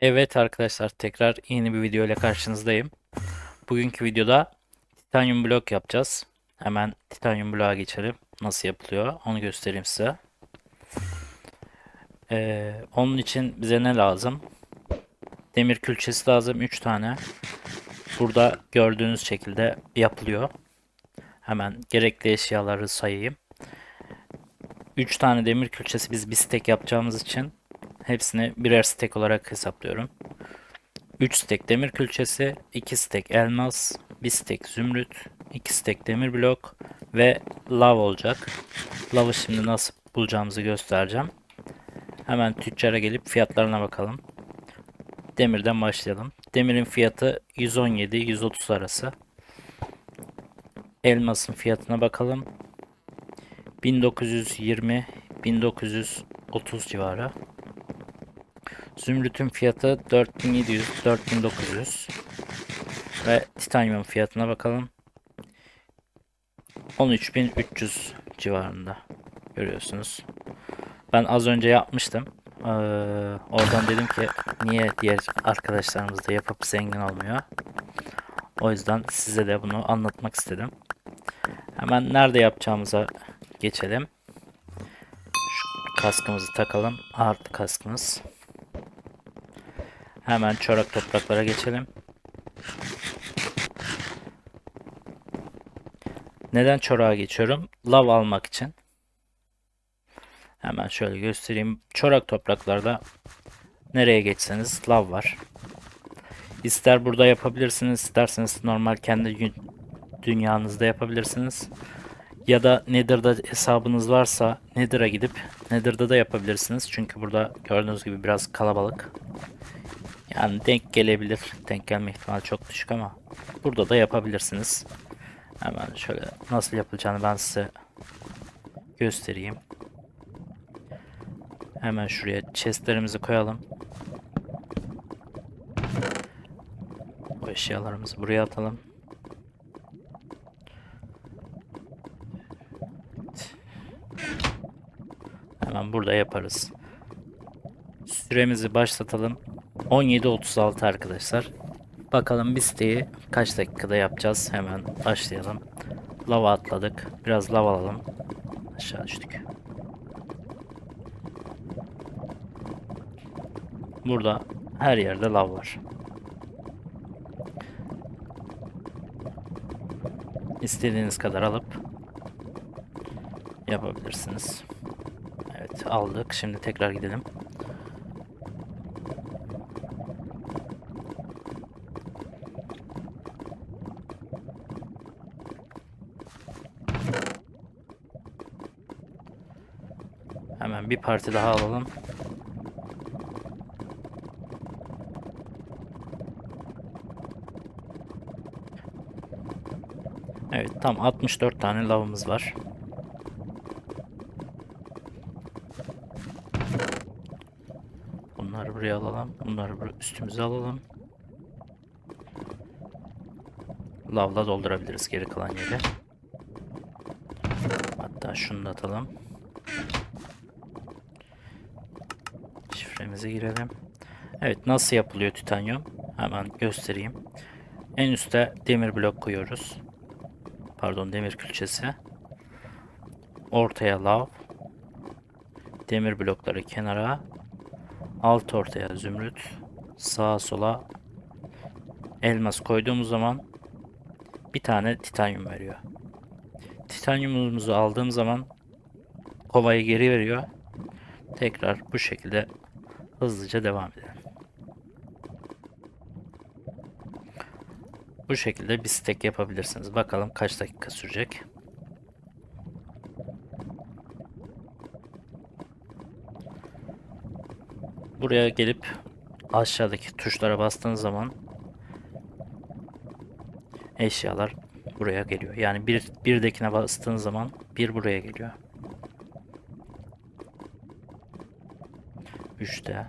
Evet arkadaşlar tekrar yeni bir video ile karşınızdayım. Bugünkü videoda titanyum blok yapacağız. Hemen titanyum bloğa geçelim. Nasıl yapılıyor onu göstereyim size. Ee, onun için bize ne lazım? Demir külçesi lazım 3 tane. Burada gördüğünüz şekilde yapılıyor. Hemen gerekli eşyaları sayayım. 3 tane demir külçesi biz bir stek yapacağımız için hepsini birer stek olarak hesaplıyorum. 3 stek demir külçesi, 2 stek elmas, 1 stek zümrüt, 2 stek demir blok ve lav olacak. Lavı şimdi nasıl bulacağımızı göstereceğim. Hemen tüccara gelip fiyatlarına bakalım. Demirden başlayalım. Demirin fiyatı 117-130 arası. Elmasın fiyatına bakalım. 1920-1930 civarı. Zümrüt'ün fiyatı 4700-4900. Ve titanyum fiyatına bakalım. 13300 civarında. Görüyorsunuz. Ben az önce yapmıştım. Ee, oradan dedim ki niye diğer arkadaşlarımız da yapıp zengin olmuyor. O yüzden size de bunu anlatmak istedim. Hemen nerede yapacağımıza geçelim. Şu kaskımızı takalım. Artı kaskımız. Hemen çorak topraklara geçelim. Neden çorağa geçiyorum? Lav almak için. Hemen şöyle göstereyim. Çorak topraklarda nereye geçseniz lav var. İster burada yapabilirsiniz, isterseniz normal kendi dünyanızda yapabilirsiniz. Ya da Nether'da hesabınız varsa Nether'a gidip Nether'da da yapabilirsiniz. Çünkü burada gördüğünüz gibi biraz kalabalık. Yani denk gelebilir. Denk gelme ihtimali çok düşük ama burada da yapabilirsiniz. Hemen şöyle nasıl yapılacağını ben size göstereyim. Hemen şuraya chestlerimizi koyalım. Bu eşyalarımızı buraya atalım. Hemen burada yaparız. Süremizi başlatalım. 17.36 arkadaşlar. Bakalım bir siteyi kaç dakikada yapacağız. Hemen başlayalım. Lava atladık. Biraz lava alalım. Aşağı düştük. Burada her yerde lav var. İstediğiniz kadar alıp yapabilirsiniz. Evet aldık. Şimdi tekrar gidelim. Hemen bir parti daha alalım. Evet tam 64 tane lavımız var. Bunları buraya alalım. Bunları üstümüze alalım. Lavla doldurabiliriz geri kalan yeri. Hatta şunu da atalım. Şifremize girelim. Evet nasıl yapılıyor titanyum? Hemen göstereyim. En üste demir blok koyuyoruz. Pardon demir külçesi. Ortaya lav. Demir blokları kenara. Alt ortaya zümrüt. Sağa sola elmas koyduğumuz zaman bir tane titanyum veriyor. Titanyumumuzu aldığım zaman kovayı geri veriyor. Tekrar bu şekilde hızlıca devam edelim. Bu şekilde bir stack yapabilirsiniz. Bakalım kaç dakika sürecek. Buraya gelip aşağıdaki tuşlara bastığınız zaman eşyalar buraya geliyor. Yani bir birdekine bastığınız zaman bir buraya geliyor. Üçte.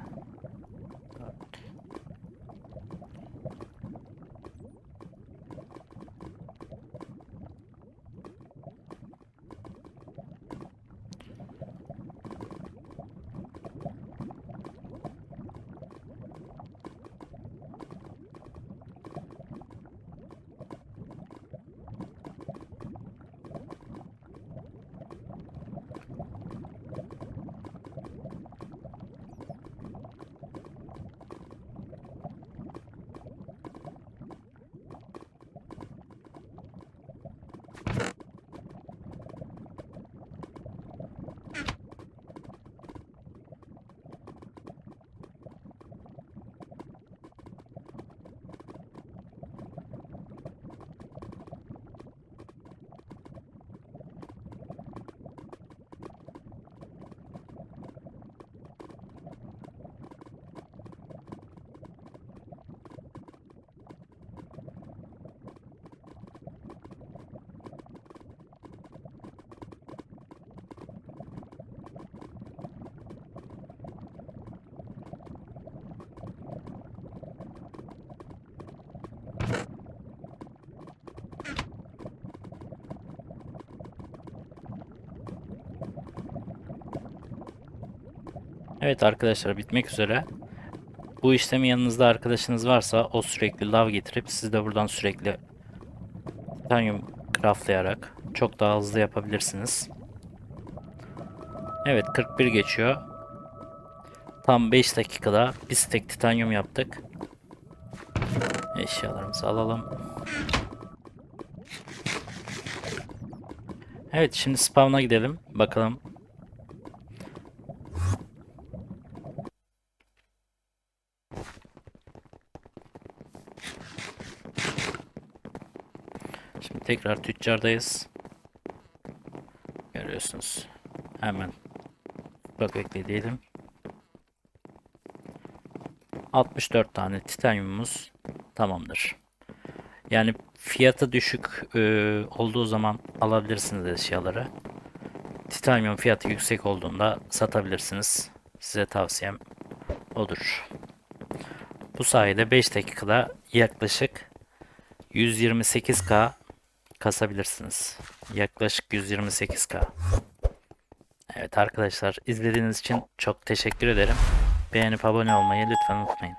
Evet arkadaşlar bitmek üzere. Bu işlemi yanınızda arkadaşınız varsa o sürekli lav getirip siz de buradan sürekli titanyum craftlayarak çok daha hızlı yapabilirsiniz. Evet 41 geçiyor. Tam 5 dakikada bir stack titanyum yaptık. Eşyalarımızı alalım. Evet şimdi spawn'a gidelim. Bakalım. Şimdi tekrar tüccardayız. Görüyorsunuz. Hemen bak bekle diyelim. 64 tane titanyumumuz tamamdır. Yani fiyatı düşük e, olduğu zaman alabilirsiniz eşyaları. Titanyum fiyatı yüksek olduğunda satabilirsiniz. Size tavsiyem odur. Bu sayede 5 dakikada yaklaşık 128k kasabilirsiniz. Yaklaşık 128k. Evet arkadaşlar izlediğiniz için çok teşekkür ederim. Beğenip abone olmayı lütfen unutmayın.